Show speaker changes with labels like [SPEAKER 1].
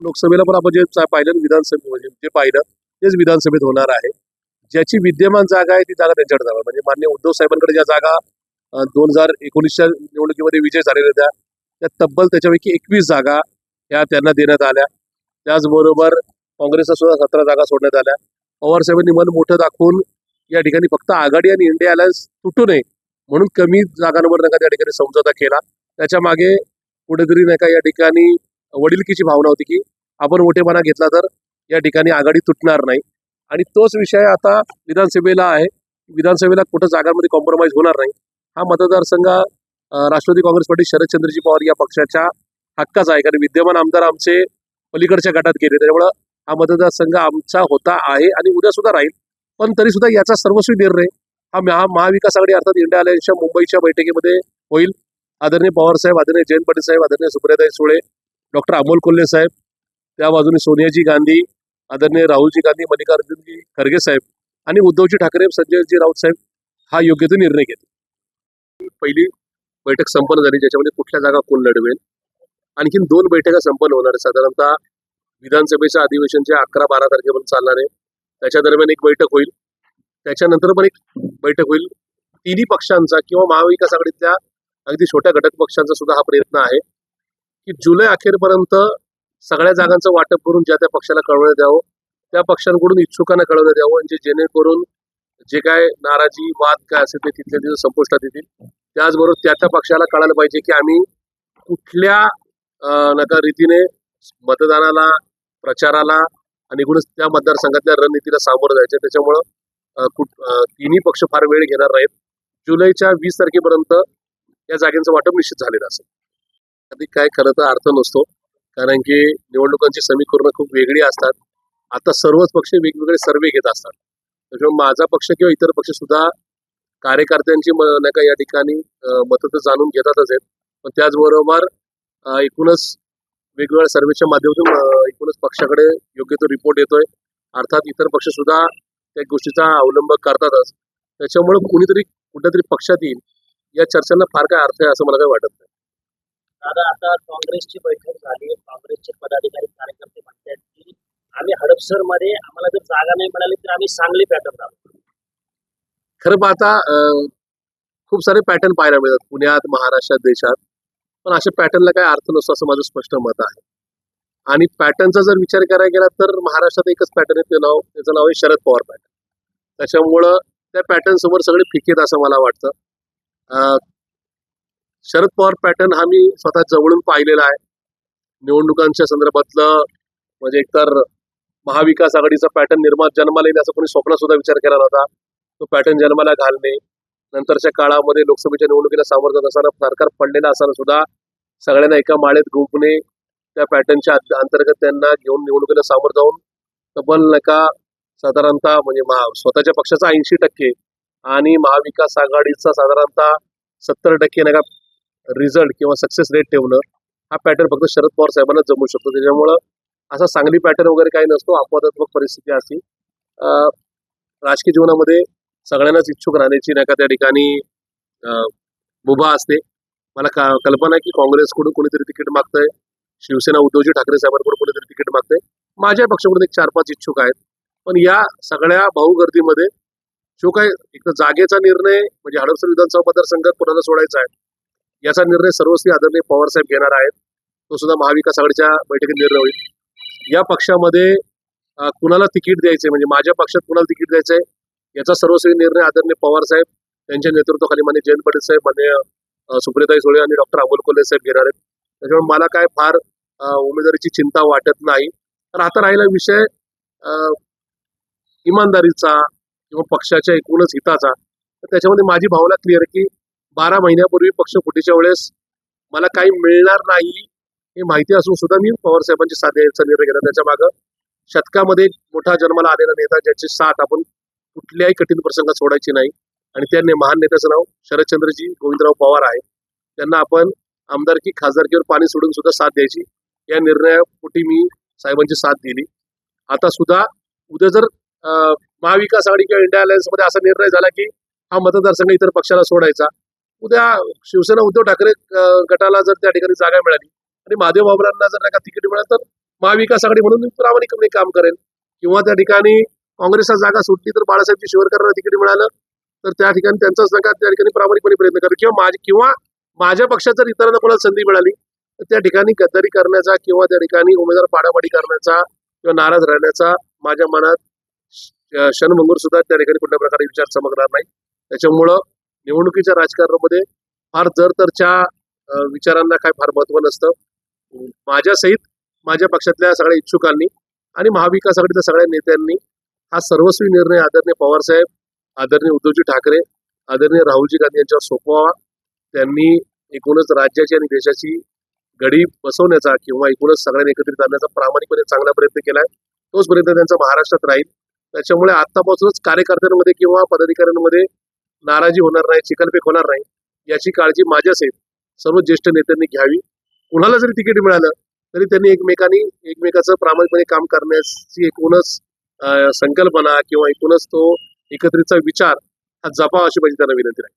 [SPEAKER 1] लोकसभेला पण आपण जे पाहिलं विधानसभेमध्ये म्हणजे जे पाहिलं तेच विधानसभेत होणार आहे. ज्याची विद्यमान जागा आहे ती जागा त्यांच्याकडे जाणार म्हणजे मान्य उद्धव साहेबांकडे ज्या जागा दोन हजार एकोणीसच्या निवडणुकीमध्ये विजय झालेल्या होत्या त्या तब्बल त्याच्यापैकी एकवीस जागा ह्या त्यांना देण्यात आल्या. त्याचबरोबर काँग्रेसला सुद्धा सतरा जागा सोडण्यात आल्या. पवार साहेबांनी मन मोठं दाखवून या ठिकाणी फक्त आघाडी आणि इंडिया अलायन्स तुटू नये म्हणून कमी जागांवर नका त्या ठिकाणी समझोता केला. त्याच्यामागे कुठेतरी नाही का या ठिकाणी वडिलकीची भावना होती की आपण मोठेपणा घेतला तर या ठिकाणी आघाडी तुटणार नाही. आणि तोच विषय आता विधानसभेला आहे. विधानसभेला कुठं जागांमध्ये कॉम्प्रोमाइज होणार नाही. हा मतदारसंघ राष्ट्रवादी काँग्रेस पार्टी शरदचंद्रजी पवार या पक्षाच्या हक्काचा आहे. कारण विद्यमान आमदार आमचे पलीकडच्या गटात गेले. त्यामुळं हा मतदारसंघ आमचा होता आहे आणि उद्या सुद्धा राहील. पण तरी सुद्धा याचा सर्वस्वी निर्णय हा महा महाविकास आघाडी अर्थात इंडिया अलायन्सच्या मुंबईच्या बैठकीमध्ये होईल. आदरणीय पवार साहेब आदरणीय जयंत पाटील साहेब आदरणीय सुप्रियाताई सुळे डॉक्टर अमोल कोल्हे साहेब त्या बाजूने सोनियाजी गांधी आदरणीय राहुलजी गांधी मल्लिकार्जुनजी खरगे साहेब आणि उद्धवजी ठाकरे संजयजी राऊत साहेब हा योग्य तो निर्णय घेतो पहिली बैठक संपन्न झाली ज्याच्यामध्ये कुठल्या जागा कोण लढवेल? आणखीन दोन बैठका संपन्न होणार आहेत. साधारणतः विधानसभेच्या अधिवेशनच्या अकरा बारा तारखेपर्यंत चालणार आहे त्याच्या दरम्यान एक बैठक होईल. त्याच्यानंतर पण एक बैठक होईल. तिन्ही पक्षांचा किंवा महाविकास आघाडीतल्या अगदी छोट्या घटक पक्षांचा सुद्धा हा प्रयत्न आहे. की जुलै अखेरपर्यंत सगळ्या जागांचं वाटप करून ज्या त्या पक्षाला कळवण्यात यावं त्या पक्षांकडून इच्छुकांना कळवण्यात यावं म्हणजे जेणेकरून जे काय नाराजी वाद काय असेल ते तिथल्या तिथं संपुष्टात येतील. त्याचबरोबर त्या त्या पक्षाला कळायला पाहिजे की आम्ही कुठल्या नका रीतीने मतदानाला प्रचाराला आणि एकूणच त्या मतदारसंघातल्या रणनीतीला सामोरं जायचं. त्याच्यामुळं कुठ- तिन्ही पक्ष फार वेळ घेणार नाहीत. जुलैच्या वीस तारखेपर्यंत या जागेचं वाटप निश्चित झालेलं असेल. आधी काय खरं तर अर्थ नसतो. कारण की निवडणुकांची समीकरणं खूप वेगळी असतात. आता सर्वच पक्ष वेगवेगळे सर्वे घेत असतात. त्याच्यामुळे माझा पक्ष किंवा इतर पक्ष सुद्धा कार्यकर्त्यांची म- नाही का या ठिकाणी मतं तर जाणून घेतातच आहेत. पण त्याचबरोबर एकूणच वेगवेगळ्या सर्वेच्या माध्यमातून एकूणच पक्षाकडे योग्य तो रिपोर्ट येतोय. अर्थात इतर पक्ष सुद्धा त्या गोष्टीचा अवलंब करतातच. त्याच्यामुळे कुणीतरी कुठल्यातरी पक्षात येईल या चर्चांना फार काय अर्थ आहे असं मला काही वाटत नाही.
[SPEAKER 2] दादा आता काँग्रेसची बैठक झाली. काँग्रेसचे पदाधिकारी कार्यकर्ते म्हणतात की आम्ही हडपसरमध्ये आम्हाला जर जागा नाही मिळाली तर आम्ही सांगली पॅटर्न दाखवतो
[SPEAKER 1] खरं पाहता आता खूप सारे पॅटर्न पाहायला मिळतात. पुण्यात महाराष्ट्रात देशात. पण अशा पॅटर्नला काय अर्थ नसतो असं माझं स्पष्ट मत आहे. आणि पॅटर्नचा जर विचार करायला गेला तर महाराष्ट्रात एकच पॅटर्न आहे ते नाव त्याचं नाव आहे शरद पवार पॅटर्न त्याच्यामुळं त्या पॅटर्न समोर सगळे फिकेत असं मला वाटतं. शरद पवार पॅटर्न हा मी स्वतः जवळून पाहिलेला आहे. निवडणुकांच्या संदर्भातलं म्हणजे एकतर महाविकास आघाडीचा पॅटर्न निर्माण जन्माला येईल असं कोणी स्वप्न सुद्धा विचार केला नव्हता. तो पॅटर्न जन्माला घालणे नंतरच्या काळामध्ये लोकसभेच्या निवडणुकीला सामोरं जात असताना सरकार पडलेलं असताना सुद्धा सगळ्यांना एका माळेत गुंपणे त्या पॅटर्नच्या अंत- अंतर्गत त्यांना घेऊन निवडणुकीला सामोरं जाऊन तब्बल नका साधारणतः म्हणजे महा स्वतःच्या पक्षाचा ऐंशी टक्के आणि महाविकास आघाडीचा साधारणतः सत्तर टक्के नका रिझल्ट किंवा सक्सेस रेट ठेवणं हा पॅटर्न फक्त शरद पवार साहेबांना जमू शकतो. त्याच्यामुळं असा चांगली पॅटर्न वगैरे काही नसतो अपवादात्मक परिस्थिती असते राजकीय जीवनामध्ये सगळ्यांनाच इच्छुक राहण्याची नाही का त्या ठिकाणी मुभा असते. मला का कल्पना आहे की काँग्रेसकडून कोणीतरी तिकीट मागतंय शिवसेना उद्धवजी ठाकरे साहेबांकडून कोणीतरी तिकीट मागतंय. माझ्या पक्षाकडून एक चार पाच इच्छुक आहेत. पण या सगळ्या भाऊगर्दीमध्ये जो काय एक जागेचा निर्णय म्हणजे हडपसर विधानसभा मतदारसंघात कोणाला सोडायचा आहे याचा निर्णय सर्वस्वी आदरणीय पवार साहेब घेणार आहेत. तो सुद्धा महाविकास आघाडीच्या बैठकीत निर्णय होईल. या पक्षामध्ये कुणाला तिकीट द्यायचे म्हणजे माझ्या पक्षात कुणाला तिकीट द्यायचे याचा सर्वस्वी निर्णय आदरणीय पवार साहेब त्यांच्या नेतृत्वाखाली मान्य जयंत पाटील साहेब मान्य सुप्रिताई सोळे सुळे आणि डॉक्टर अमोल कोल्हे साहेब घेणार आहेत. त्याच्यामुळे मला काय फार उमेदवारीची चिंता वाटत नाही. तर आता राहिला विषय अं, इमानदारीचा किंवा पक्षाच्या एकूणच हिताचा. तर त्याच्यामध्ये माझी भावना क्लिअर की बारा महिन्यापूर्वी पक्ष फुटीच्या वेळेस मला काही मिळणार नाही हे माहिती असून सुद्धा मी पवार साहेबांची साथ यायचा निर्णय घेतला. त्याच्या मागं शतकामध्ये मोठा जन्माला आलेला नेता ज्याची साथ आपण कुठल्याही कठीण प्रसंगात सोडायची नाही. आणि त्यांनी महान नेत्याचं नाव शरदचंद्रजी गोविंदराव पवार आहे. त्यांना आपण आमदारकी खासदारकीवर पाणी सोडून सुद्धा साथ द्यायची. या निर्णयापोटी मी साहेबांची साथ दिली. आता सुद्धा उद्या जर महाविकास आघाडी किंवा इंडिया अलायन्समध्ये असा निर्णय झाला की हा मतदारसंघ इतर पक्षाला सोडायचा उद्या शिवसेना उद्धव ठाकरे गटाला जर त्या ठिकाणी जागा मिळाली आणि महादेव बाबरांना जर का तिकीट मिळालं तर महाविकास आघाडी म्हणून मी प्रामाणिकपणे काम करेल. किंवा त्या ठिकाणी काँग्रेसला जागा सुटली तर बाळासाहेब शिवरकरांना तिकीट मिळालं तर त्या ठिकाणी त्यांचाच जागा त्या ठिकाणी प्रामाणिकपणे प्रयत्न करेन किंवा माझी किंवा माझ्या पक्षात जर इतरांना कोणाला संधी मिळाली तर त्या ठिकाणी गद्दारी करण्याचा किंवा त्या ठिकाणी उमेदवार पाडापाडी करण्याचा किंवा नाराज राहण्याचा माझ्या मनात क्षणभंगूर सुद्धा त्या ठिकाणी कुठल्या प्रकारे विचार चमकणार नाही. त्याच्यामुळं निवडणुकीच्या राजकारणामध्ये फार जर तरच्या विचारांना काय फार महत्त्व नसतं. माझ्यासहित माझ्या पक्षातल्या सगळ्या इच्छुकांनी आणि महाविकास आघाडीच्या सगळ्या नेत्यांनी हा सर्वस्वी निर्णय आदरणीय पवारसाहेब आदरणीय उद्धवजी ठाकरे आदरणीय राहुलजी गांधी यांच्यावर सोपवावा. त्यांनी एकूणच राज्याची आणि देशाची गडी बसवण्याचा किंवा एकूणच सगळ्यांनी एकत्रित आणण्याचा प्रामाणिकपणे चांगला प्रयत्न केलाय. तोच प्रयत्न त्यांचा महाराष्ट्रात राहील. त्याच्यामुळे आतापासूनच कार्यकर्त्यांमध्ये किंवा पदाधिकाऱ्यांमध्ये नाराजी होणार नाही चिकलपेक होणार नाही याची काळजी माझ्यासहित सर्व ज्येष्ठ नेत्यांनी घ्यावी. कुणाला जरी तिकीट मिळालं तरी त्यांनी एकमेकांनी एकमेकाचं प्रामाणिकपणे काम करण्याची एकूणच संकल्पना किंवा एकूणच तो एकत्रितचा विचार हा जपावा अशी माझी त्यांना विनंती राहील.